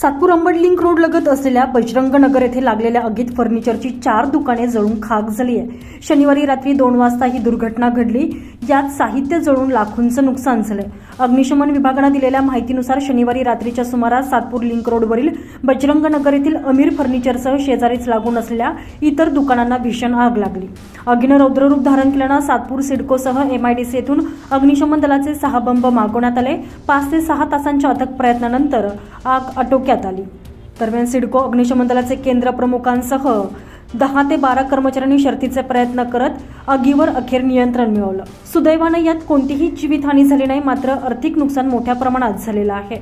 Satpur Ambad link road लगत असलेल्या बजरंग नगर येथे लागलेल्या आगीत फर्निचरची चार दुकाने जळून खाक झाली आहे. शनिवारी रात्री दोन वाजता ही दुर्घटना घडली. यात साहित्य जळून लाखोंचं नुकसान झालंय. अग्निशमन विभागानं दिलेल्या माहितीनुसार शनिवारी रात्रीच्या सुमारास सातपूर लिंक रोडवरील बजरंग नगर येथील अमीर फर्निचरसह शेजारीच लागून असलेल्या इतर दुकानांना भीषण आग लागली. आगीनं रौद्ररूप धारण केल्यानं सातपूर सिडकोसह एमआयडीसी येथून अग्निशमन दलाचे सहा बंब मागवण्यात आले. पाच ते सहा तासांच्या अथक प्रयत्नानंतर आग आटोक्यात आली. दरम्यान सिडको अग्निशमन दलाचे केंद्र प्रमुखांसह दहा ते बारा कर्मचाऱ्यांनी शर्थीचे प्रयत्न करत आगीवर अखेर नियंत्रण मिळवलं. सुदैवानं यात कोणतीही जीवितहानी झाली नाही मात्र आर्थिक नुकसान मोठ्या प्रमाणात झालेलं आहे.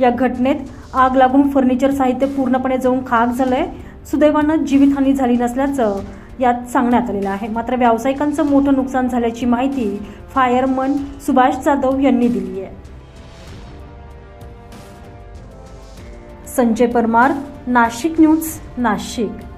या घटनेत आग लागून फर्निचर साहित्य पूर्णपणे जाऊन खाक झालंय. सुदैवानं जीवितहानी झाली नसल्याचं यात सांगण्यात आलेलं आहे. मात्र व्यावसायिकांचं मोठं नुकसान झाल्याची माहिती फायरमन सुभाष जाधव यांनी दिली आहे. संजय परमार नाशिक न्यूज नाशिक.